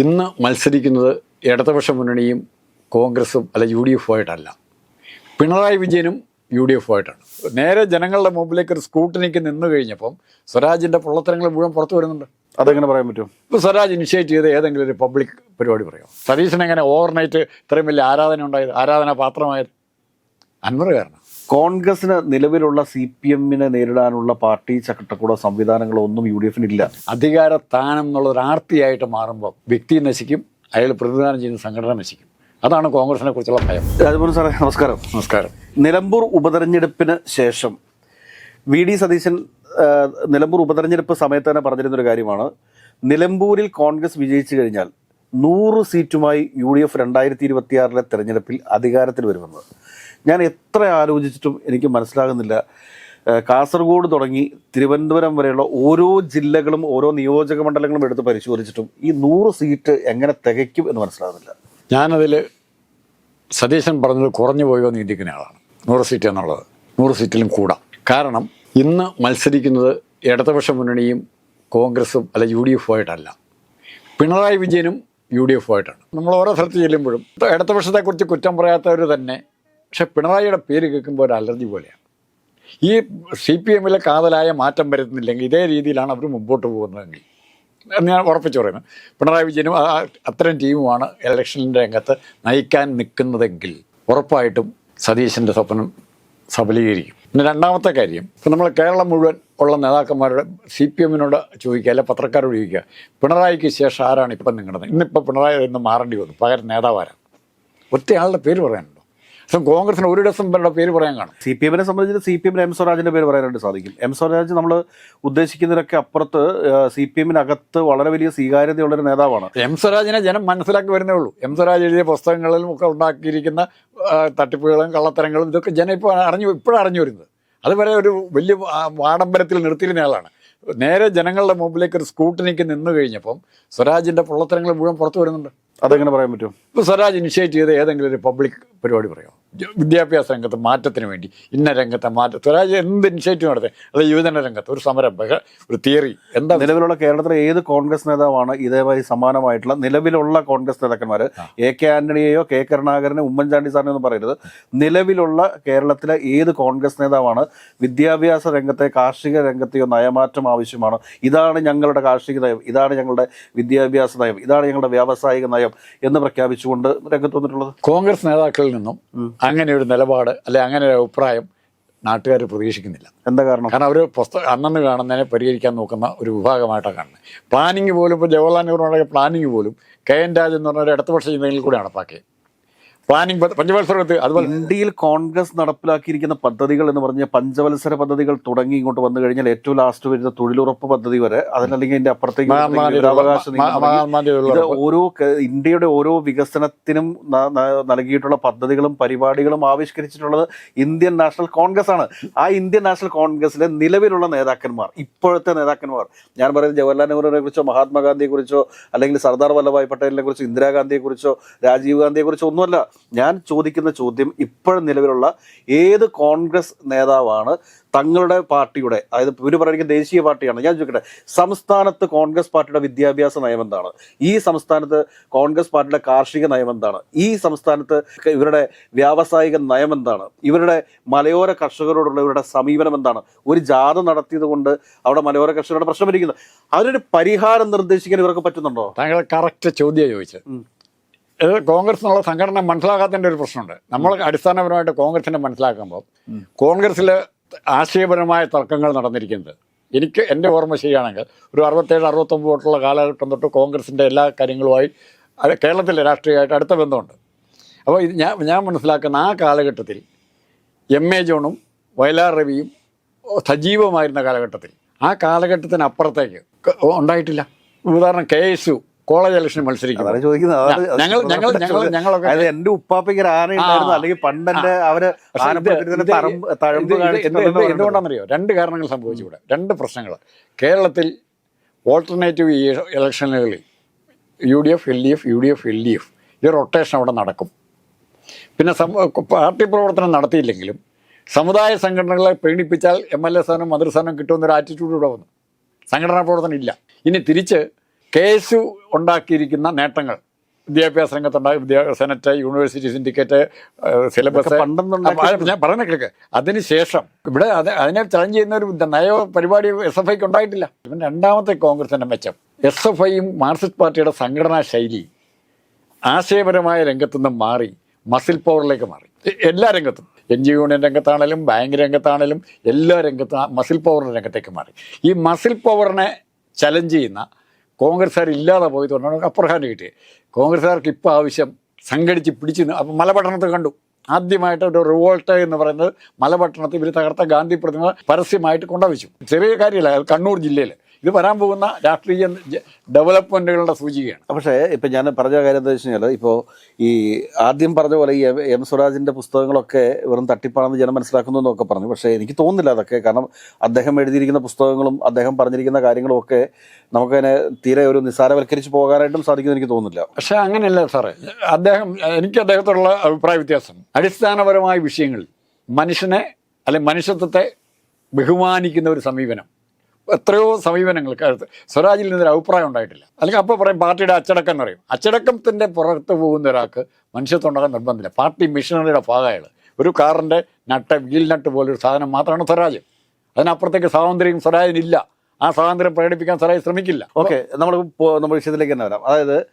ഇന്ന് മത്സരിക്കുന്നത് ഇടതുപക്ഷ മുന്നണിയും കോൺഗ്രസും അല്ല യു ഡി എഫ് ആയിട്ടല്ല പിണറായി വിജയനും യു ഡി എഫ് ആയിട്ടാണ് നേരെ ജനങ്ങളുടെ മുമ്പിലേക്ക് ഒരു സ്കൂട്ടിനിക്ക് നിന്ന് കഴിഞ്ഞപ്പം സ്വരാജിന്റെ പൊള്ളത്തരങ്ങൾ മുഴുവൻ പുറത്തു വരുന്നുണ്ട്. അതെങ്ങനെ പറയാൻ പറ്റും? ഇപ്പോൾ സ്വരാജ് ഇനിഷ്യേറ്റ് ചെയ്ത് ഏതെങ്കിലും ഒരു പബ്ലിക് പരിപാടി പറയാം? സതീശൻ എങ്ങനെ ഓവർനൈറ്റ് ഇത്രയും വലിയ ആരാധന ഉണ്ടായത്? ആരാധന പാത്രമായത് അൻവർ കാരണം കോൺഗ്രസിന് നിലവിലുള്ള സി പി എമ്മിനെ നേരിടാനുള്ള പാർട്ടി ചട്ടക്കൂടോ സംവിധാനങ്ങളോ ഒന്നും യു ഡി എഫിന് ഇല്ല അധികാര സ്ഥാനം എന്നുള്ളൊരു ആർത്തിയായിട്ട് മാറുമ്പോൾ വ്യക്തി നശിക്കും അയാൾ പ്രതിദാനം ചെയ്യുന്ന സംഘടന നശിക്കും. അതാണ് കോൺഗ്രസിനെ കുറിച്ചുള്ള ഭയം. രാജപുരം സാറേ നമസ്കാരം. നമസ്കാരം. നിലമ്പൂർ ഉപതെരഞ്ഞെടുപ്പിന് ശേഷം വി ഡി സതീശൻ നിലമ്പൂർ ഉപതെരഞ്ഞെടുപ്പ് സമയത്ത് തന്നെ പറഞ്ഞിരുന്നൊരു കാര്യമാണ്. നിലമ്പൂരിൽ കോൺഗ്രസ് വിജയിച്ചു കഴിഞ്ഞാൽ നൂറ് സീറ്റുമായി യു ഡി എഫ് രണ്ടായിരത്തി ഇരുപത്തിയാറിലെ തെരഞ്ഞെടുപ്പിൽ അധികാരത്തിൽ വരുമെന്ന്. ഞാൻ എത്ര ആലോചിച്ചിട്ടും എനിക്ക് മനസ്സിലാകുന്നില്ല. കാസർഗോഡ് തുടങ്ങി തിരുവനന്തപുരം വരെയുള്ള ഓരോ ജില്ലകളും ഓരോ നിയോജക മണ്ഡലങ്ങളും എടുത്ത് പരിശോധിച്ചിട്ടും ഈ നൂറ് സീറ്റ് എങ്ങനെ തികയ്ക്കും എന്ന് മനസ്സിലാകുന്നില്ല. ഞാനതിൽ സതീശൻ പറഞ്ഞത് കുറഞ്ഞു പോയോ എന്ന് ചിന്തിക്കുന്ന ആളാണ്. നൂറ് സീറ്റ് എന്നുള്ളത്. നൂറ് സീറ്റിലും കൂടാം. കാരണം ഇന്ന് മത്സരിക്കുന്നത് ഇടതുപക്ഷ മുന്നണിയും കോൺഗ്രസും അല്ല യു ഡി എഫ് ആയിട്ടല്ല പിണറായി വിജയനും യു ഡി എഫ് ആയിട്ടാണ് നമ്മൾ ഓരോ സ്ഥലത്ത് ചെല്ലുമ്പോഴും ഇടതുപക്ഷത്തെക്കുറിച്ച് കുറ്റം പറയാത്തവർ തന്നെ പക്ഷെ പിണറായിയുടെ പേര് കേൾക്കുമ്പോൾ ഒരു അലർജി പോലെയാണ്. ഈ സി പി എമ്മിലെ കാതലായ മാറ്റം വരുന്നില്ലെങ്കിൽ ഇതേ രീതിയിലാണ് അവർ മുമ്പോട്ട് പോകുന്നതെങ്കിൽ. എന്ന് ഞാൻ ഉറപ്പിച്ചു പറയുന്നത് പിണറായി വിജയനും അത്തരം ടീമുമാണ് ഇലക്ഷന്റെ രംഗത്ത് നയിക്കാൻ നിൽക്കുന്നതെങ്കിൽ ഉറപ്പായിട്ടും സതീശന്റെ സ്വപ്നം സഫലീകരിക്കും. പിന്നെ രണ്ടാമത്തെ കാര്യം ഇപ്പം നമ്മൾ കേരളം മുഴുവൻ ഉള്ള നേതാക്കന്മാരുടെ സി പി എമ്മിനോട് ചോദിക്കുക അല്ലെ പത്രക്കാരോട് ചോദിക്കുക പിണറായിക്ക് ശേഷം ആരാണ് ഇപ്പം നിങ്ങളുടെ ഇന്നിപ്പോൾ പിണറായി നിന്ന് മാറേണ്ടി വന്നു പകരം നേതാവാരാണ്. ഒറ്റയാളുടെ പേര് പറയാനുണ്ടോ പക്ഷേ കോൺഗ്രസിന് ഒരു ഡസം പേരുടെ പേര് പറയാൻ കാണും. സി പി എമ്മിനെ സംബന്ധിച്ച് സി പി എമ്മിന് എം സ്വരാജിന്റെ പേര് പറയാനായിട്ട് സാധിക്കും. എം സ്വരാജ് നമ്മൾ ഉദ്ദേശിക്കുന്നതിനൊക്കെ അപ്പുറത്ത് സി പി എമ്മിനകത്ത് വളരെ വലിയ സ്വീകാര്യതയുള്ള ഒരു നേതാവാണ്. എം സ്വരാജിനെ ജനം മനസ്സിലാക്കി വരുന്നേ ഉള്ളൂ. എം സ്വരാജ് എഴുതിയ പുസ്തകങ്ങളിലും ഒക്കെ ഉണ്ടാക്കിയിരിക്കുന്ന തട്ടിപ്പുകളും കള്ളത്തരങ്ങളും ഇതൊക്കെ ജനം ഇപ്പോൾ അറിഞ്ഞു ഇപ്പോഴാണ് അറിഞ്ഞു വരുന്നത്. അതുവരെ ഒരു വലിയ ആഡംബരത്തിൽ നിർത്തിയിരുന്ന ആളാണ്. നേരെ ജനങ്ങളുടെ മുമ്പിലേക്ക് ഒരു സ്കൂട്ടിനിക്ക് നിന്ന് കഴിഞ്ഞപ്പം സ്വരാജിന്റെ പൊള്ളത്തരങ്ങൾ മുഴുവൻ പുറത്തു വരുന്നുണ്ട്. അതെങ്ങനെ പറയാൻ പറ്റും? ഇപ്പോൾ സ്വരാജ് ഇനിഷ്യേറ്റ് ചെയ്ത ഏതെങ്കിലും ഒരു പബ്ലിക് പരിപാടി പറയാം? വിദ്യാഭ്യാസ രംഗത്ത് മാറ്റത്തിന് വേണ്ടി ഇന്ന രംഗത്തെ മാറ്റം സ്വരാജ് എന്ത് ഇനിഷ്യേറ്റീവ് നടത്തി? അത് യുവജന രംഗത്ത് ഒരു സമരം ഒരു തിയറി എന്താ? നിലവിലുള്ള കേരളത്തിലെ ഏത് കോൺഗ്രസ് നേതാവാണ് ഇതേമാതിരി സമാനമായിട്ടുള്ള നിലവിലുള്ള കോൺഗ്രസ് നേതാക്കന്മാർ എ കെ ആന്റണിയെയോ കെ കരുണാകരനെ ഉമ്മൻചാണ്ടി സാറിനെ ഒന്നും പറയരുത്. നിലവിലുള്ള കേരളത്തിലെ ഏത് കോൺഗ്രസ് നേതാവാണ് വിദ്യാഭ്യാസ രംഗത്തെ കാർഷിക രംഗത്തെയോ നയമാറ്റം ആവശ്യമാണ്? ഇതാണ് ഞങ്ങളുടെ കാർഷിക നയം ഇതാണ് ഞങ്ങളുടെ വിദ്യാഭ്യാസ നയം ഇതാണ് ഞങ്ങളുടെ വ്യാവസായിക നയം. എന്ന് പ്രഖ്യാപിച്ചുകൊണ്ട് രംഗത്ത് വന്നിട്ടുള്ളത്? കോൺഗ്രസ് നേതാക്കളിൽ നിന്നും അങ്ങനെ ഒരു നിലപാട് അല്ലെ അങ്ങനെ ഒരു അഭിപ്രായം നാട്ടുകാർ പ്രതീക്ഷിക്കുന്നില്ല. എന്താ കാരണം? കാരണം അവർ പുസ്തകം അന്നന്ന് കാണുന്നതിനെ പരിഹരിക്കാൻ നോക്കുന്ന ഒരു വിഭാഗമായിട്ടാണ് കാണുന്നത്. പ്ലാനിങ് പോലും ഇപ്പോൾ ജവഹർലാൽ നെഹ്റുവിന്റെ പ്ലാനിങ് പോലും കെ എൻ രാജ് എന്ന് പറഞ്ഞ ഒരു ഇടതുപക്ഷ ചിന്തകളിൽ കൂടെ നടപ്പാക്കിയത്. പ്ലാനിങ് പഞ്ചവത്സരത്ത് അതുപോലെ ഇന്ത്യയിൽ കോൺഗ്രസ് നടപ്പിലാക്കിയിരിക്കുന്ന പദ്ധതികൾ എന്ന് പറഞ്ഞ പഞ്ചവത്സര പദ്ധതികൾ തുടങ്ങി ഇങ്ങോട്ട് വന്നു കഴിഞ്ഞാൽ ഏറ്റവും ലാസ്റ്റ് വരുന്ന തൊഴിലുറപ്പ് പദ്ധതി വരെ അതിനല്ലെങ്കിൽ ഇതിന്റെ അപ്പുറത്തേക്ക്. ഓരോ ഇന്ത്യയുടെ ഓരോ വികസനത്തിനും നൽകിയിട്ടുള്ള പദ്ധതികളും പരിപാടികളും ആവിഷ്കരിച്ചിട്ടുള്ളത് ഇന്ത്യൻ നാഷണൽ കോൺഗ്രസ് ആണ്. ആ ഇന്ത്യൻ നാഷണൽ കോൺഗ്രസിലെ നിലവിലുള്ള നേതാക്കന്മാർ ഇപ്പോഴത്തെ നേതാക്കന്മാർ ഞാൻ പറയുന്നത് ജവഹർലാൽ നെഹ്റുവിനെ കുറിച്ചോ മഹാത്മാഗാന്ധിയെ കുറിച്ചോ അല്ലെങ്കിൽ സർദാർ വല്ലഭായ് പട്ടേലിനെ കുറിച്ചോ ഇന്ദിരാഗാന്ധിയെ കുറിച്ചോ രാജീവ് ഗാന്ധിയെ കുറിച്ചോ ഒന്നുമല്ല. ഞാൻ ചോദിക്കുന്ന ചോദ്യം ഇപ്പോഴും നിലവിലുള്ള ഏത് കോൺഗ്രസ് നേതാവാണ് തങ്ങളുടെ പാർട്ടിയുടെ അതായത് ഇവർ പറയുന്നത് ദേശീയ പാർട്ടിയാണ്. ഞാൻ ചോദിക്കട്ടെ സംസ്ഥാനത്ത് കോൺഗ്രസ് പാർട്ടിയുടെ വിദ്യാഭ്യാസ നയം എന്താണ്? ഈ സംസ്ഥാനത്ത് കോൺഗ്രസ് പാർട്ടിയുടെ കാർഷിക നയം എന്താണ്? ഈ സംസ്ഥാനത്ത് ഇവരുടെ വ്യാവസായിക നയം എന്താണ്? ഇവരുടെ മലയോര കർഷകരോടുള്ള ഇവരുടെ സമീപനം എന്താണ്? ഒരു ജാഥ നടത്തിയത് കൊണ്ട് അവിടെ മലയോര കർഷകരുടെ പ്രശ്നം ഇരിക്കുന്നത് അതിനൊരു പരിഹാരം നിർദ്ദേശിക്കാൻ ഇവർക്ക് പറ്റുന്നുണ്ടോ? താങ്കൾ കറക്റ്റ് ചോദ്യം ചോദിച്ചത്. ഇത് കോൺഗ്രസ് എന്നുള്ള സംഘടന മനസ്സിലാക്കാത്തതിന്റെ ഒരു പ്രശ്നമുണ്ട്. നമ്മൾ അടിസ്ഥാനപരമായിട്ട് കോൺഗ്രസിനെ മനസ്സിലാക്കുമ്പോൾ കോൺഗ്രസ്സിൽ ആശയപരമായ തർക്കങ്ങൾ നടന്നിരിക്കുന്നത്. എനിക്ക് എന്റെ ഓർമ്മ ശരിയാണെങ്കിൽ ഒരു അറുപത്തേഴ് അറുപത്തൊമ്പത് തൊട്ടുള്ള കാലഘട്ടം തൊട്ട് കോൺഗ്രസിന്റെ എല്ലാ കാര്യങ്ങളുമായി കേരളത്തിലെ രാഷ്ട്രീയമായിട്ട് അടുത്ത ബന്ധമുണ്ട്. അപ്പോൾ ഇത് ഞാൻ ഞാൻ മനസ്സിലാക്കുന്ന ആ കാലഘട്ടത്തിൽ എം എ ജോണും വയലാർ രവിയും സജീവമായിരുന്ന കാലഘട്ടത്തിൽ ആ കാലഘട്ടത്തിനപ്പുറത്തേക്ക് ഉണ്ടായിട്ടില്ല. ഉദാഹരണം K S U college election മത്സരിക്കും അതാണ് ചോദിക്കുന്നത് ഞങ്ങൾ ഞങ്ങൾ ഞങ്ങൾ ഞങ്ങളൊക്കെ അതായത് എന്റെ ഉപ്പാപ്പയ്ക്ക് ഒരു ആന ഉണ്ടായിരുന്നു അല്ലെങ്കിൽ പണ്ടെന്റെ അവർ എന്തുകൊണ്ടാണെന്നറിയോ രണ്ട് കാരണങ്ങൾ സംഭവിച്ചു ഇവിടെ രണ്ട് പ്രശ്നങ്ങൾ. കേരളത്തിൽ alternative ഇലക്ഷനുകളിൽ U D F L D F U D F L D F ഈ റൊട്ടേഷൻ അവിടെ നടക്കും. പിന്നെ പാർട്ടി പ്രവർത്തനം നടത്തിയില്ലെങ്കിലും സമുദായ സംഘടനകളെ പ്രീണിപ്പിച്ചാൽ എം എൽ എ സ്ഥാനം മന്ത്രിസ്ഥാനം കിട്ടുമെന്നൊരു ആറ്റിറ്റ്യൂഡ് ഇവിടെ വന്നു. സംഘടനാ പ്രവർത്തനം ഇല്ല. ഇനി തിരിച്ച് കെ എസ് യു ഉണ്ടാക്കിയിരിക്കുന്ന നേട്ടങ്ങൾ. വിദ്യാഭ്യാസ രംഗത്തുണ്ടായ വിദ്യാഭ്യാസ സെനറ്റ് യൂണിവേഴ്സിറ്റി സിൻഡിക്കേറ്റ് സിലബസ്. ഞാൻ പറയുന്ന കേൾക്ക് അതിനുശേഷം ഇവിടെ അത് അതിനെ ചലഞ്ച് ചെയ്യുന്ന ഒരു നയ പരിപാടി എസ് എഫ് ഐക്ക് ഉണ്ടായിട്ടില്ല. ഇവൻ രണ്ടാമത്തെ കോൺഗ്രസിന്റെ മെച്ചം. എസ് എഫ് ഐയും മാർക്സിസ്റ്റ് പാർട്ടിയുടെ സംഘടനാ ശൈലി ആശയപരമായ രംഗത്തുനിന്ന് മാറി മസിൽ പവറിലേക്ക് മാറി. എല്ലാ രംഗത്തും. എൻ ജി യൂണിയൻ രംഗത്താണേലും ബാങ്ക് രംഗത്താണേലും എല്ലാ രംഗത്തും മസിൽ പവറിന്റെ രംഗത്തേക്ക് മാറി. ഈ മസിൽ പവറിനെ ചലഞ്ച് ചെയ്യുന്ന കോൺഗ്രസ്സുകാർ ഇല്ലാതെ പോയതുകൊണ്ടാണ് കൊണ്ടാണ് ഹാൻഡ് കിട്ടിയത് കോൺഗ്രസ്സുകാർക്ക് ഇപ്പോൾ ആവശ്യം സംഘടിച്ച് പിടിച്ച് അപ്പോൾ അപ്പം മലപട്ടണത്ത് കണ്ടു. ആദ്യമായിട്ട് ഒരു റിവോൾട്ട് എന്ന് പറയുന്നത് മലപട്ടണത്തിൽ ഇവർ തകർത്ത ഗാന്ധി പ്രതിമ പരസ്യമായിട്ട് കൊണ്ടുവച്ചു. ചെറിയ കാര്യമല്ല കണ്ണൂർ ജില്ലയിൽ ഇത് വരാൻ പോകുന്ന രാഷ്ട്രീയ ഡെവലപ്മെന്റുകളുടെ സൂചികയാണ്. പക്ഷേ ഇപ്പം ഞാൻ പറഞ്ഞ കാര്യം എന്താ വെച്ച് കഴിഞ്ഞാൽ ഇപ്പോൾ ഈ ആദ്യം പറഞ്ഞ പോലെ ഈ എം- എം സ്വരാജിന്റെ പുസ്തകങ്ങളൊക്കെ വെറും തട്ടിപ്പാണെന്ന് ജനം മനസ്സിലാക്കുന്നു എന്നൊക്കെ പറഞ്ഞു. പക്ഷേ എനിക്ക് തോന്നുന്നില്ല അതൊക്കെ. കാരണം അദ്ദേഹം എഴുതിയിരിക്കുന്ന പുസ്തകങ്ങളും അദ്ദേഹം പറഞ്ഞിരിക്കുന്ന കാര്യങ്ങളും ഒക്കെ നമുക്കതിനെ തീരെ ഒരു നിസ്സാരവൽക്കരിച്ച് പോകാനായിട്ടും സാധിക്കുമെന്ന് എനിക്ക് തോന്നുന്നില്ല. പക്ഷേ അങ്ങനെയല്ല സാറേ. അദ്ദേഹം എനിക്ക് അദ്ദേഹത്തോടുള്ള അഭിപ്രായ വ്യത്യാസം. അടിസ്ഥാനപരമായ വിഷയങ്ങളിൽ മനുഷ്യനെ അല്ലെ മനുഷ്യത്വത്തെ ബഹുമാനിക്കുന്ന ഒരു സമീപനം എത്രയോ സമീപനങ്ങൾ സ്വരാജിൽ നിന്നൊരു അഭിപ്രായം ഉണ്ടായിട്ടില്ല. അല്ലെങ്കിൽ അപ്പോൾ പറയും പാർട്ടിയുടെ അച്ചടക്കം എന്ന് പറയും അച്ചടക്കത്തിന്റെ പുറത്ത് പോകുന്ന ഒരാൾക്ക് മനുഷ്യത്വം ഉണ്ടാകാൻ നിർബന്ധമില്ല. പാർട്ടി മിഷനറിയുടെ ഭാഗമാണ് ഒരു കാറിന്റെ നട്ട് വീൽ നട്ട് പോലൊരു സാധനം മാത്രമാണ് സ്വരാജ്. അതിനപ്പുറത്തേക്ക് സ്വാതന്ത്ര്യം സ്വരാജിനില്ല. ആ സ്വാതന്ത്ര്യം പ്രകടിപ്പിക്കാൻ സ്വരാജ് ശ്രമിക്കില്ല. ഓക്കെ നമ്മൾ നമ്മൾ വിഷയത്തിലേക്ക് തന്നെ വരാം. അതായത്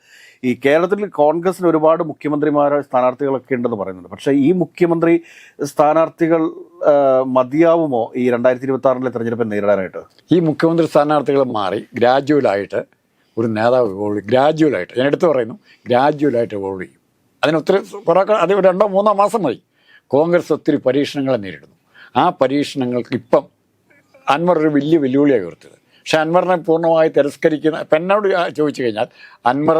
ഈ കേരളത്തിൽ കോൺഗ്രസിന് ഒരുപാട് മുഖ്യമന്ത്രിമാരെ സ്ഥാനാർത്ഥികളൊക്കെ ഉണ്ടെന്ന് പറയുന്നുണ്ട്. പക്ഷേ ഈ മുഖ്യമന്ത്രി സ്ഥാനാർത്ഥികൾ മതിയാവുമോ ഈ രണ്ടായിരത്തി ഇരുപത്തി ആറിലെ തെരഞ്ഞെടുപ്പ് നേരിടാനായിട്ട്? ഈ മുഖ്യമന്ത്രി സ്ഥാനാർത്ഥികൾ മാറി ഗ്രാജുവലായിട്ട് ഒരു നേതാവ് ഇവോൾവ് ഗ്രാജുവലായിട്ട് ഞാൻ എടുത്തു പറയുന്നു ഗ്രാജുവലായിട്ട് ഇവോൾവ് ചെയ്യും. അതിന് ഒത്തിരി കുറേ അത് രണ്ടോ മൂന്നോ മാസം മതി. കോൺഗ്രസ് ഒത്തിരി പരീക്ഷണങ്ങളെ നേരിടുന്നു. ആ പരീക്ഷണങ്ങൾക്ക് ഇപ്പം അൻവർ ഒരു വലിയ വെല്ലുവിളിയാണ് ഉയർത്തിയത്. പക്ഷെ അൻവറിനെ പൂർണമായി തിരസ്കരിക്കുന്ന പെന്നോട് ചോദിച്ചു കഴിഞ്ഞാൽ അൻവർ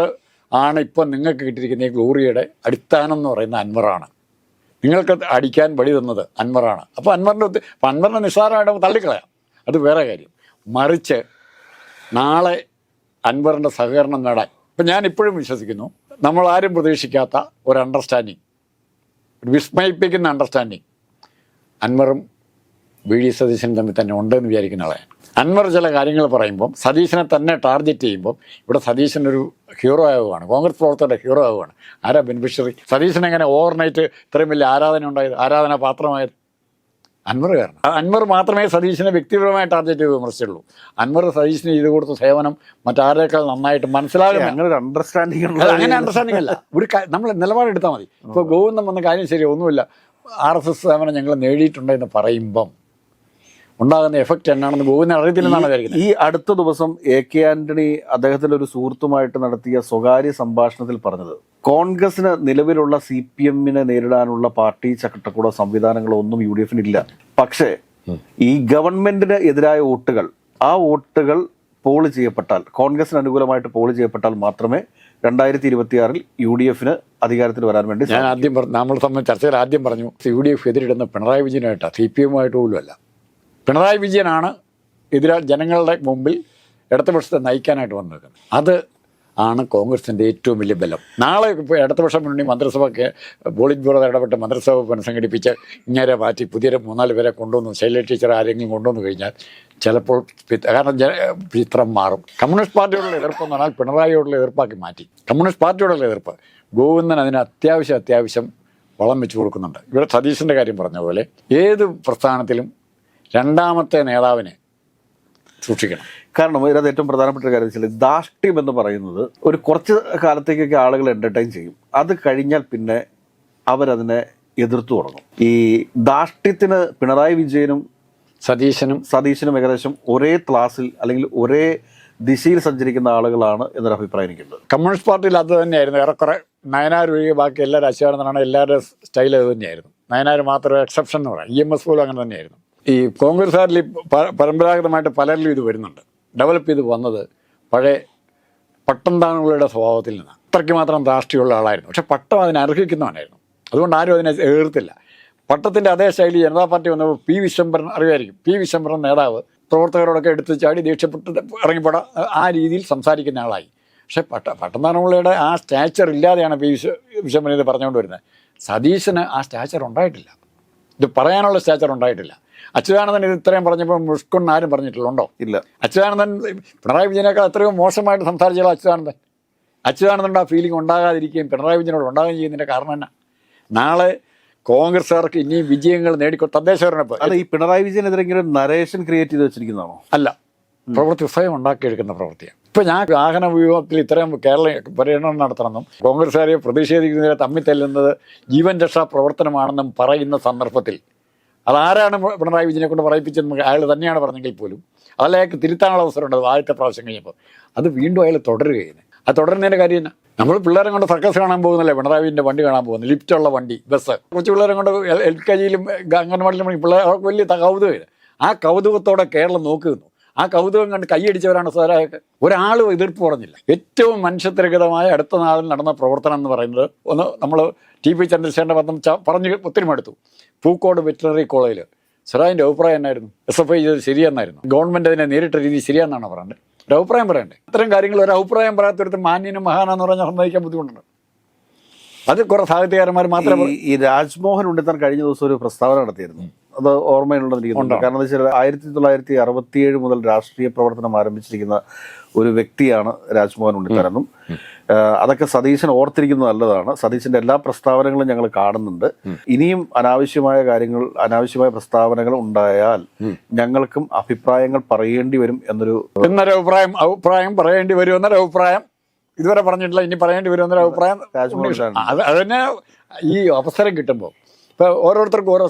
ആണ് ഇപ്പം നിങ്ങൾക്ക് കിട്ടിയിരിക്കുന്ന ഈ ഗ്ലോറിയുടെ അടിസ്ഥാനം എന്ന് പറയുന്ന അൻവറാണ്. നിങ്ങൾക്ക് അടിക്കാൻ വഴി തന്നത് അൻവറാണ്. അപ്പോൾ അൻവറിന്റെ ഉദ്ദ- അപ്പം അൻവറിനെ നിസ്സാരമായിട്ട് തള്ളിക്കളയാം. അത് വേറെ കാര്യം. മറിച്ച് നാളെ അൻവറിന്റെ സഹകരണം നേടാൻ. ഇപ്പം ഞാൻ ഇപ്പോഴും വിശ്വസിക്കുന്നു നമ്മൾ ആരും പ്രതീക്ഷിക്കാത്ത ഒരു അണ്ടർസ്റ്റാൻഡിങ് വിസ്മയിപ്പിക്കുന്ന അണ്ടർസ്റ്റാൻഡിങ് അൻവറും വി ഡി സതീശനും തമ്മിൽ തന്നെ ഉണ്ടെന്ന് വിചാരിക്കുന്ന ആളെ അൻവർ ചില കാര്യങ്ങൾ പറയുമ്പം സതീശനെ തന്നെ ടാർഗറ്റ് ചെയ്യുമ്പം ഇവിടെ സതീശൻ ഒരു ഹീറോ ആവുകയാണ്. കോൺഗ്രസ് പ്രവർത്തകരുടെ ഹീറോ ആവുകയാണ്. ആരാ ബെനിഫിഷ്യറി സതീശൻ എങ്ങനെ ഓവർനൈറ്റ് ഇത്രയും വലിയ ആരാധന ഉണ്ടായത് ആരാധന പാത്രമായത്? അൻവർ കാരണം. അൻവർ മാത്രമേ സതീശനെ വ്യക്തിപരമായി ടാർഗറ്റ് ചെയ്ത് വിമർശിച്ചുള്ളൂ. അൻവർ സതീശിന് ചെയ്തു കൊടുത്ത സേവനം മറ്റാരേക്കാൾ നന്നായിട്ട് മനസ്സിലാകും അങ്ങനെ ഒരു അണ്ടർസ്റ്റാൻഡിങ് അങ്ങനെ അണ്ടർസ്റ്റാൻഡിങ് അല്ല. ഒരു നമ്മൾ നിലപാടെടുത്താൽ മതി. ഇപ്പോൾ ഗോവിന്ദം വന്ന കാര്യം ശരി ഒന്നുമില്ല. ആർ എസ് എസ് സേവനം ഞങ്ങൾ നേടിയിട്ടുണ്ടെന്ന് പറയുമ്പം ഉണ്ടാകുന്ന എഫക്റ്റ് എന്നാണെന്ന് ഗോവിന്ദൻ അറിയത്തില്ലെന്നാണ് വിചാരിക്കുന്നത്. ഈ അടുത്ത ദിവസം എ കെ ആന്റണി അദ്ദേഹത്തിന്റെ ഒരു സുഹൃത്തുമായിട്ട് നടത്തിയ സ്വകാര്യ സംഭാഷണത്തിൽ പറഞ്ഞത് കോൺഗ്രസിന് നിലവിലുള്ള സി പി എമ്മിനെ നേരിടാനുള്ള പാർട്ടി ചട്ടക്കൂട സംവിധാനങ്ങളോ ഒന്നും യു ഡി എഫിന് ഇല്ല. പക്ഷേ ഈ ഗവൺമെന്റിന് എതിരായ വോട്ടുകൾ ആ വോട്ടുകൾ പോൾ ചെയ്യപ്പെട്ടാൽ കോൺഗ്രസിന് അനുകൂലമായിട്ട് പോൾ ചെയ്യപ്പെട്ടാൽ മാത്രമേ രണ്ടായിരത്തി ഇരുപത്തിയാറിൽ യു ഡി എഫിന് അധികാരത്തിൽ വരാൻ വേണ്ടി ഞാൻ ആദ്യം പറഞ്ഞു നമ്മൾ തമ്മിൽ ചർച്ചയിൽ ആദ്യം പറഞ്ഞു യു ഡി എഫ് എതിരിടുന്ന പിണറായി വിജയനായിട്ടാണ് സി പി എമ്മുമായിട്ട് പോലുമല്ല. പിണറായി വിജയനാണ് എതിരാ ജനങ്ങളുടെ മുമ്പിൽ ഇടതുപക്ഷത്തെ നയിക്കാനായിട്ട് വന്നിരിക്കുന്നത് അത് ആണ് കോൺഗ്രസിന്റെ ഏറ്റവും വലിയ ബലം. നാളെ ഇപ്പോൾ ഇടതുപക്ഷ മുന്നണി മന്ത്രിസഭയ്ക്ക് പോളിറ്റ് ബ്യൂറോ ഇടപെട്ട് മന്ത്രിസഭ പുനഃസംഘടിപ്പിച്ച് ഇങ്ങനെ മാറ്റി പുതിയ മൂന്നാൽ പേരെ കൊണ്ടുവന്നു ശൈല ടീച്ചർ ആരെങ്കിലും കൊണ്ടുവന്നു കഴിഞ്ഞാൽ ചിലപ്പോൾ കാരണം ചിത്രം മാറും. കമ്മ്യൂണിസ്റ്റ് പാർട്ടിയോടുള്ള എതിർപ്പ് എന്ന് പറഞ്ഞാൽ പിണറായിയോടുള്ള എതിർപ്പാക്കി മാറ്റി. കമ്മ്യൂണിസ്റ്റ് പാർട്ടിയോടുള്ള എതിർപ്പ്. ഗോവിന്ദൻ അതിന് അത്യാവശ്യം അത്യാവശ്യം വളം വെച്ച് കൊടുക്കുന്നുണ്ട്. ഇവിടെ സതീശന്റെ കാര്യം പറഞ്ഞ പോലെ ഏത് പ്രസ്ഥാനത്തിലും രണ്ടാമത്തെ നേതാവിനെ സൂക്ഷിക്കണം. കാരണം ഇതിനകത്ത് ഏറ്റവും പ്രധാനപ്പെട്ട കാര്യം വെച്ചാൽ ദാഷ്ട്യം എന്ന് പറയുന്നത് ഒരു കുറച്ച് കാലത്തേക്കൊക്കെ ആളുകൾ എന്റർടൈൻ ചെയ്യും. അത് കഴിഞ്ഞാൽ പിന്നെ അവരതിനെ എതിർത്തു തുടങ്ങും. ഈ ദാഷ്ട്യത്തിന് പിണറായി വിജയനും സതീശനും സതീശനും ഏകദേശം ഒരേ ക്ലാസ്സിൽ അല്ലെങ്കിൽ ഒരേ ദിശയിൽ സഞ്ചരിക്കുന്ന ആളുകളാണ് എന്നൊരു അഭിപ്രായം എനിക്കുണ്ട്. കമ്മ്യൂണിസ്റ്റ് പാർട്ടിയിൽ അത് തന്നെയായിരുന്നു. ഏറെക്കുറെ നയനാർ ഒഴികെ ബാക്കി എല്ലാ രാഷ്ട്രീയമാണ് എല്ലാവരുടെ സ്റ്റൈൽ അത് തന്നെയായിരുന്നു. നയനാർ മാത്രം എക്സെപ്ഷൻ എന്ന് പറയാം. ഇ എം എസ് പോലും അങ്ങനെ തന്നെയായിരുന്നു. ഈ കോൺഗ്രസ്സുകാരിൽ പരമ്പരാഗതമായിട്ട് പലരിലും ഇത് വരുന്നുണ്ട്. ഡെവലപ്പ് ചെയ്ത് വന്നത് പഴയ പട്ടം താണുകളുടെ സ്വഭാവത്തിൽ നിന്നാണ്. അത്രയ്ക്ക് മാത്രം രാഷ്ട്രീയമുള്ള ആളായിരുന്നു. പക്ഷെ പട്ടം അതിനെ അർഹിക്കുന്നവനായിരുന്നു അതുകൊണ്ട് ആരും അതിനെ എതിർത്തില്ല. പട്ടത്തിന്റെ അതേ ശൈലി ജനതാ പാർട്ടി വന്നപ്പോൾ പി വിശ്വംഭരൻ അറിയായിരിക്കും. പി വിശ്വംഭരൻ നേതാവ് പ്രവർത്തകരോടൊക്കെ എടുത്ത് ചാടി ദേഷ്യപ്പെട്ട് ഇറങ്ങിപ്പെട ആ രീതിയിൽ സംസാരിക്കുന്ന ആളായി. പക്ഷേ പട്ട പട്ടംതാണുള്ളയുടെ ആ സ്റ്റാച്ചർ ഇല്ലാതെയാണ് പി വിശ്വ വിശ്വംബരൻ ഇത് പറഞ്ഞുകൊണ്ട് വരുന്നത്. സതീശന് ആ സ്റ്റാച്ചർ ഉണ്ടായിട്ടില്ല. ഇത് പറയാനുള്ള സ്റ്റാച്ചർ ഉണ്ടായിട്ടില്ല. അച്യുതാനന്ദൻ ഇത് ഇത്രയും പറഞ്ഞപ്പോൾ മുഷ്കൊന്ന് ആരും പറഞ്ഞിട്ടില്ലുണ്ടോ ഇല്ല. അച്യുതാനന്ദൻ പിണറായി വിജയനേക്കാൾ എത്രയോ മോശമായിട്ട് സംസാരിച്ചാലോ അച്യുതാനന്ദൻ. അച്യുതാനന്ദന്റെ ആ ഫീലിംഗ് ഉണ്ടാകാതിരിക്കുകയും പിണറായി വിജയനോട് ഉണ്ടാകുകയും ചെയ്യുന്നതിന്റെ കാരണം എന്നാ? നാളെ കോൺഗ്രസ്സുകാർക്ക് ഇനിയും വിജയങ്ങൾ നേടിക്കൊ തദ്ദേശഭരണപ്പോൾ അല്ല ഈ പിണറായി വിജയനെതിരെ ഇങ്ങനെ നരേഷൻ ക്രിയേറ്റ് ചെയ്ത് വെച്ചിരിക്കുന്നതാണോ? അല്ല. പ്രവൃത്തി സ്വയം ഉണ്ടാക്കിയെടുക്കുന്ന പ്രവൃത്തിയാണ്. ഇപ്പം ഞാൻ വാഹന വ്യൂഹത്തിൽ ഇത്രയും കേരള പര്യടനം നടത്തണമെന്നും കോൺഗ്രസ്സുകാരെ പ്രതിഷേധിക്കുന്നതിനെ തമ്മിൽ തെല്ലുന്നത് ജീവൻ രക്ഷാ പ്രവർത്തനമാണെന്നും പറയുന്ന സന്ദർഭത്തിൽ അതാരാണ് പിണറായി വിജയനെ കൊണ്ട് പറയിപ്പിച്ചെന്ന് അയാൾ തന്നെയാണ് പറഞ്ഞെങ്കിൽ പോലും അതല്ല അയാൾക്ക് തിരുത്താനുള്ള അവസരം ഉണ്ട് ആദ്യത്തെ പ്രാവശ്യം കഴിഞ്ഞപ്പോൾ. അത് വീണ്ടും അയാൾ തുടരുകയാണ്. ആ തുടരുന്നതിന്റെ കാര്യം നമ്മൾ പിള്ളേരെ കൊണ്ട് സർക്കസ് കാണാൻ പോകുന്നില്ല? പിണറായി വിജയന്റെ വണ്ടി കാണാൻ പോകുന്നത്. ലിഫ്റ്റുള്ള വണ്ടി ബസ് കുറച്ച് പിള്ളേരെ കൊണ്ട് എൽ- കെ ജിയിലും അംഗൻവാടിയിലും പിള്ളേർ അവർക്ക് വലിയ കൗതുകമില്ല ആ കൗതുകത്തോടെ കേരളം നോക്കുന്നു ആ കൗതുകം കണ്ട് കൈയടിച്ചവരാണ് സാറായൊക്കെ ഒരാളും എതിർപ്പ് പറഞ്ഞില്ല. ഏറ്റവും മനുഷ്യത്വരഹിതമായ അടുത്ത നാളിൽ നടന്ന പ്രവർത്തനം എന്ന് പറയുന്നത് ഒന്ന് നമ്മൾ ടി പി ചന്ദ്രശേഖരന്റെ പത്രം പറഞ്ഞ് ഒത്തിരി മടുത്തു. പൂക്കോട് വെറ്റിനറി കോളേജിൽ സാറായിന്റെ അഭിപ്രായം എന്നായിരുന്നു? എസ് എഫ് ഐ ചെയ്ത് ശരിയെന്നായിരുന്നു. ഗവൺമെന്റ് അതിനെ നേരിട്ട രീതി ശരിയെന്നാണ് പറയുന്നത് ഒരു അഭിപ്രായം പറയണ്ടേ? അത്തരം കാര്യങ്ങൾ ഒരു അഭിപ്രായം പറയാത്തൊരു മാന്യനും മഹാനാന്ന് പറഞ്ഞാൽ സമ്മതിക്കാൻ ബുദ്ധിമുട്ടുണ്ട്. അത് കുറെ സാഹിത്യകാരന്മാർ മാത്രമേ ഈ രാജ്മോഹൻ ഉണ്ണിത്താൻ കഴിഞ്ഞ ദിവസം ഒരു പ്രസ്താവന നടത്തിയിരുന്നു. അത് ഓർമ്മയിലുണ്ടെന്നിരിക്കുന്നുണ്ട് കാരണം എന്താ വെച്ചാൽ ആയിരത്തി തൊള്ളായിരത്തി അറുപത്തിയേഴ് മുതൽ രാഷ്ട്രീയ പ്രവർത്തനം ആരംഭിച്ചിരിക്കുന്ന ഒരു വ്യക്തിയാണ് രാജ്മോഹൻ ഉണ്ണിത്താനെന്നും അതൊക്കെ സതീശൻ ഓർത്തിരിക്കുന്നത് നല്ലതാണ്. സതീശന്റെ എല്ലാ പ്രസ്താവനകളും ഞങ്ങൾ കാണുന്നുണ്ട്. ഇനിയും അനാവശ്യമായ കാര്യങ്ങൾ അനാവശ്യമായ പ്രസ്താവനകൾ ഉണ്ടായാൽ ഞങ്ങൾക്കും അഭിപ്രായങ്ങൾ പറയേണ്ടി വരും എന്നൊരു എന്നൊരു അഭിപ്രായം അഭിപ്രായം പറയേണ്ടി വരും എന്നൊരു അഭിപ്രായം ഇതുവരെ പറഞ്ഞിട്ടില്ല ഇനി പറയേണ്ടി വരും എന്നൊരു അഭിപ്രായം രാജ്മോഹൻ. അത് അതന്നെ ഈ അവസരം കിട്ടുമ്പോൾ ഇപ്പോൾ ഓരോരുത്തർക്കും ഓരോ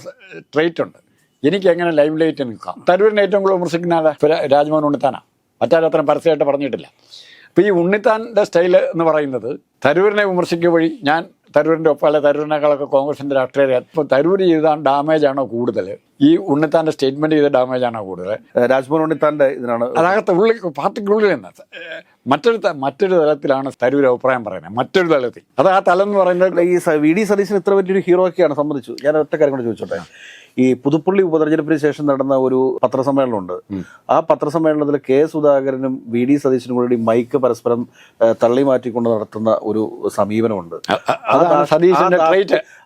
ട്രേറ്റ് ഉണ്ട്. എനിക്ക് എങ്ങനെ ലൈവ് ലൈറ്റ് നിൽക്കാം? തരൂരിനെ ഏറ്റവും കൂടുതൽ വിമർശിക്കുന്ന ആളെ രാജ്മോഹൻ ഉണ്ണിത്താനാണ് മറ്റാരും അത്രയും പരസ്യമായിട്ട് പറഞ്ഞിട്ടില്ല. അപ്പോൾ ഈ ഉണ്ണിത്താന്റെ സ്റ്റൈൽ എന്ന് പറയുന്നത് തരൂരിനെ വിമർശിക്കുക വഴി ഞാൻ തരൂരിന്റെ ഒപ്പം അല്ലെ തരൂരിനേക്കാളൊക്കെ കോൺഗ്രസിന്റെ രാഷ്ട്രീയ ഇപ്പോൾ തരൂർ ചെയ്ത ഡാമേജ് ആണോ കൂടുതൽ? ഈ ഉണ്ണിത്താന്റെ സ്റ്റേറ്റ്മെന്റ് ചെയ്ത ഡാമേജ് ആണോ കൂടുതൽ രാജ്മോഹൻ ഉണ്ണിത്താന്റെ ഇതിനാണ് അതകത്ത് ഉള്ളിൽ പാർട്ടിക്കുള്ളിൽ നിന്ന്. മറ്റൊരു മറ്റൊരു തലത്തിലാണ് തരൂർ അഭിപ്രായം പറയുന്നത്. മറ്റൊരു തലത്തിൽ. അത് ആ തലം എന്ന് പറയുന്നത് ഈ വി ഡി സതീശൻ ഇത്ര വലിയൊരു ഹീറോ ഒക്കെയാണ് സംബന്ധിച്ചു. ഞാൻ ഒറ്റ കാര്യം കൂടെ ചോദിച്ചോട്ടെ? ഈ പുതുപ്പള്ളി ഉപതെരഞ്ഞെടുപ്പിന് ശേഷം നടന്ന ഒരു പത്രസമ്മേളനമുണ്ട്. ആ പത്രസമ്മേളനത്തിൽ കെ സുധാകരനും വി ഡി സതീശനും കൂടി മൈക്ക് പരസ്പരം തള്ളി മാറ്റിക്കൊണ്ട് നടത്തുന്ന ഒരു സമീപനമുണ്ട്.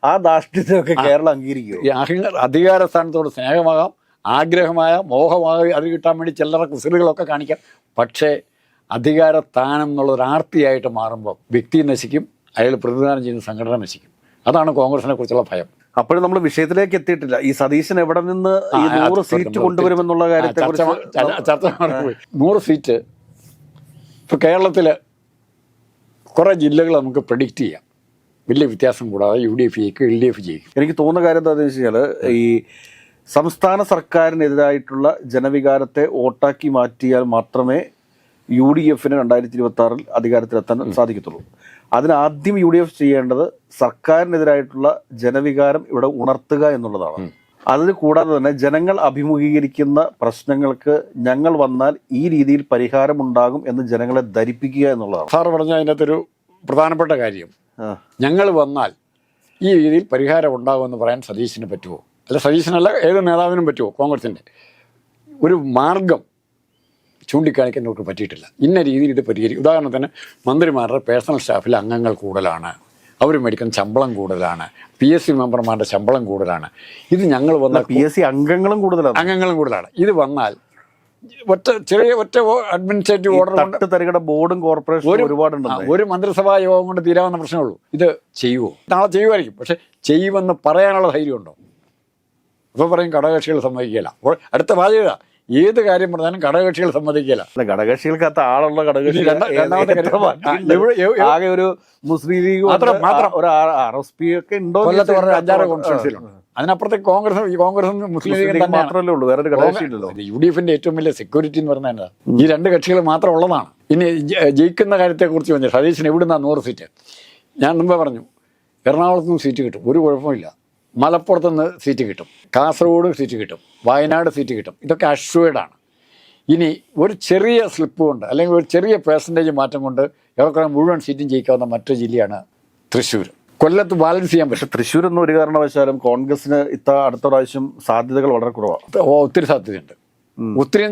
ആ ദാഷ്ട്യത്തെയൊക്കെ കേരളം അംഗീകരിക്കും അധികാര സ്ഥാനത്തോട് സ്നേഹമാകാം ആഗ്രഹമായ മോഹമാകാം അത് കിട്ടാൻ വേണ്ടി ചില്ലറ കുസൃതികളൊക്കെ കാണിക്കാം. പക്ഷേ അധികാര സ്ഥാനം എന്നുള്ളൊരു ആർത്തിയായിട്ട് മാറുമ്പോൾ വ്യക്തി നശിക്കും അയാൾ പ്രതിദാനം ചെയ്യുന്ന സംഘടന നശിക്കും. അതാണ് കോൺഗ്രസിനെ കുറിച്ചുള്ള ഭയം. അപ്പോഴും നമ്മൾ വിഷയത്തിലേക്ക് എത്തിയിട്ടില്ല. ഈ സതീശൻ എവിടെ നിന്ന് ഈ നൂറ് സീറ്റ് കൊണ്ടുവരുമെന്നുള്ള കാര്യത്തെ ചർച്ച. നൂറ് സീറ്റ് ഇപ്പോൾ കേരളത്തിൽ കുറേ ജില്ലകൾ നമുക്ക് പ്രഡിക്റ്റ് ചെയ്യാം. വലിയ വ്യത്യാസം കൂടാതെ യു ഡി എഫ് ജയിക്കും എൽ ഡി എഫ് ജയിക്കും. എനിക്ക് തോന്നുന്ന കാര്യം എന്താണെന്ന് വെച്ച് കഴിഞ്ഞാൽ ഈ സംസ്ഥാന സർക്കാരിനെതിരായിട്ടുള്ള ജനവികാരത്തെ വോട്ടാക്കി മാറ്റിയാൽ മാത്രമേ യു ഡി എഫിന് രണ്ടായിരത്തി ഇരുപത്തി ആറിൽ അധികാരത്തിലെത്താൻ സാധിക്കത്തുള്ളൂ. അതിനാദ്യം യു ഡി എഫ് ചെയ്യേണ്ടത് സർക്കാരിനെതിരായിട്ടുള്ള ജനവികാരം ഇവിടെ ഉണർത്തുക എന്നുള്ളതാണ്. അതിന് കൂടാതെ തന്നെ ജനങ്ങൾ അഭിമുഖീകരിക്കുന്ന പ്രശ്നങ്ങൾക്ക് ഞങ്ങൾ വന്നാൽ ഈ രീതിയിൽ പരിഹാരമുണ്ടാകും എന്ന് ജനങ്ങളെ ധരിപ്പിക്കുക എന്നുള്ളതാണ്. സാറ് പറഞ്ഞ അതിനകത്തൊരു പ്രധാനപ്പെട്ട കാര്യം. ഞങ്ങൾ വന്നാൽ ഈ രീതിയിൽ പരിഹാരം ഉണ്ടാകും എന്ന് പറയാൻ സതീശിന് പറ്റുമോ? അല്ല സതീശനല്ല ഏത് നേതാവിനും പറ്റുമോ? കോൺഗ്രസിന്റെ ഒരു മാർഗം ചൂണ്ടിക്കാണിക്കാൻ നമുക്ക് പറ്റിയിട്ടില്ല. ഇന്ന രീതിയിൽ ഇത് പരിഹരിക്കും ഉദാഹരണത്തിന് മന്ത്രിമാരുടെ പേഴ്സണൽ സ്റ്റാഫിൽ അംഗങ്ങൾ കൂടുതലാണ്. അവർ മേടിക്കുന്ന ശമ്പളം കൂടുതലാണ്. പി എസ് സി മെമ്പർമാരുടെ ശമ്പളം കൂടുതലാണ്. ഇത് ഞങ്ങൾ വന്ന പി എസ് സി അംഗങ്ങളും കൂടുതലാണ്. അംഗങ്ങളും കൂടുതലാണ്. ഇത് വന്നാൽ ഒറ്റ ചെറിയ ഒറ്റ അഡ്മിനിസ്ട്രേറ്റീവ് ഓർഡർ കൊണ്ട് തരികട ബോർഡും കോർപ്പറേഷനും ഒരുപാട് ഒരുപാടുണ്ട് ഒരു മന്ത്രിസഭാ യോഗം കൊണ്ട് തീരാവുന്ന പ്രശ്നമുള്ളൂ. ഇത് ചെയ്യുമോ നാളെ ചെയ്യുമായിരിക്കും പക്ഷെ ചെയ്യുമെന്ന് പറയാനുള്ള ധൈര്യമുണ്ടോ? അപ്പോൾ പറയും ഘടകകക്ഷികൾ സമ്മതിക്കില്ല അപ്പോൾ അടുത്ത ബാധ്യത ഏത് കാര്യം പറഞ്ഞാലും ഘടകകക്ഷികൾ സമ്മതിക്കില്ല. ഘടകകക്ഷികൾക്കകത്ത് ആളുള്ള ഘടകകക്ഷി ആകെ ഒരു മുസ്ലിം ലീഗ് മാത്രം- മാത്രം. ഒരു ആർ എസ് പി ഒക്കെ ഉണ്ടോ കൊല്ലത്ത് പറഞ്ഞ അഞ്ചാറ് അതിനപ്പുറത്തേക്ക് കോൺഗ്രസ് മുസ്ലിം ലീഗും മാത്രമല്ലേ ഉള്ളൂ വേറെ ഘടകകക്ഷി ഇല്ലല്ലോ യു ഡി എഫിന്റെ ഏറ്റവും വലിയ സെക്യൂരിറ്റി എന്ന് പറഞ്ഞാൽ എന്താ? ഈ രണ്ട് കക്ഷികൾ മാത്രം ഉള്ളതാണ്. ഇനി ജയിക്കുന്ന കാര്യത്തെക്കുറിച്ച് പറഞ്ഞു സതീശൻ എവിടുന്നാ നൂറ് സീറ്റ്? ഞാൻ മുമ്പേ പറഞ്ഞു എറണാകുളത്ത് നിന്ന് സീറ്റ് കിട്ടും ഒരു കുഴപ്പമില്ല മലപ്പുറത്ത് നിന്ന് സീറ്റ് കിട്ടും. കാസർഗോഡ് സീറ്റ് കിട്ടും. വയനാട് സീറ്റ് കിട്ടും. ഇതൊക്കെ അഷ്വേഡാണ് ഇനി ഒരു ചെറിയ സ്ലിപ്പ് കൊണ്ട് അല്ലെങ്കിൽ ഒരു ചെറിയ പേഴ്സന്റേജ് മാറ്റം കൊണ്ട് ഏറെക്കുറെ മുഴുവൻ സീറ്റും ജയിക്കാവുന്ന മറ്റൊരു ജില്ലയാണ് തൃശ്ശൂർ കൊല്ലത്ത് ബാലൻസ് ചെയ്യാൻ പറ്റും. എന്ന ഒരു കാരണവശാലും കോൺഗ്രസിന് ഇത്ത അടുത്ത പ്രാവശ്യം സാധ്യതകൾ വളരെ കുറവാണ് ഒത്തിരി സാധ്യതയുണ്ട്. ഒത്തിരി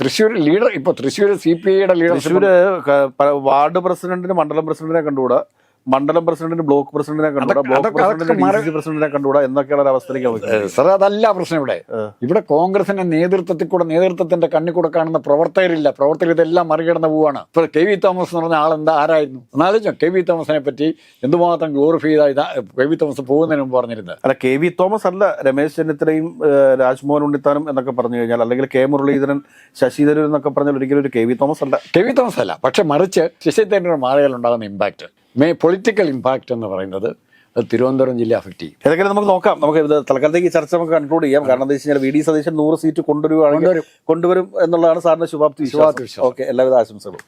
തൃശ്ശൂർ ലീഡർ ഇപ്പൊ തൃശ്ശൂർ സി പി ഐയുടെ ലീഡർ തൃശ്ശൂര് വാർഡ് പ്രസിഡന്റിന് മണ്ഡലം പ്രസിഡന്റിനെ കണ്ടുകൂടാ? മണ്ഡലം പ്രസിഡന്റിന് ബ്ലോക്ക് പ്രസിഡന്റിനെ കണ്ടുകൂടാ ബ്ലോക്ക് പ്രസിഡന്റിന് കണ്ടുകൂടാ എന്നൊക്കെയുള്ള ഒരു അവസ്ഥയിലേക്ക് സാർ അതല്ല പ്രശ്നം ഇവിടെ. ഇവിടെ കോൺഗ്രസിന്റെ നേതൃത്വത്തിൽ കൂടെ നേതൃത്വത്തിന്റെ കണ്ണിൽ കൂടെ കാണുന്ന പ്രവർത്തകരില്ല. പ്രവർത്തകർ ഇതെല്ലാം മറികടന്ന് പോവാണ്. ഇപ്പൊ കെ വി തോമസ് എന്ന് പറഞ്ഞ ആളെന്താ? ആരായിരുന്നു? എന്നാലോചിച്ചോ കെ വി തോമസിനെ പറ്റി എന്തുമാത്രം ഗ്ലോറിഫൈ ചെയ്ത കെ വി തോമസ് പോകുന്നതിന് മുമ്പ് പറഞ്ഞിരുന്നത്? അല്ല കെ വി തോമസ് അല്ല രമേശ് ചെന്നിത്തലയും രാജ്മോഹൻ ഉണ്ണിത്താനും എന്നൊക്കെ പറഞ്ഞു കഴിഞ്ഞാൽ അല്ലെങ്കിൽ കെ മുരളീധരൻ ശശിധരൻ തരൂർ എന്നൊക്കെ പറഞ്ഞാൽ ഒരിക്കലും ഒരു കെ വി തോമസ് അല്ല. കെ വി തോമസ് അല്ല. പക്ഷെ മറിച്ച് ശശി തരൂർ മാറിയാൽ ഉണ്ടാകുന്ന ഇമ്പാക്ട് മേ പൊളിറ്റിക്കൽ ഇമ്പാക്ട് എന്ന് പറയുന്നത് അത് തിരുവനന്തപുരം ജില്ല അഫക്റ്റ് ചെയ്യും. ഏതൊക്കെ നമുക്ക് നോക്കാം. നമുക്ക് ഇത് തൽക്കാലത്തേക്ക് ഈ ചർച്ച നമുക്ക് കൺക്ലൂഡ് ചെയ്യാം. കാരണം എന്താ വെച്ച് കഴിഞ്ഞാൽ വി ഡി സതീശൻ നൂറ് സീറ്റ് കൊണ്ടുവരുവാണെങ്കിൽ കൊണ്ടുവരും. എന്നുള്ളതാണ് സാറിന്റെ ശുഭാപ്തി ശുഭാപ്തി വിശ്വാസം. ഓക്കെ എല്ലാവിധ ആശംസകളും.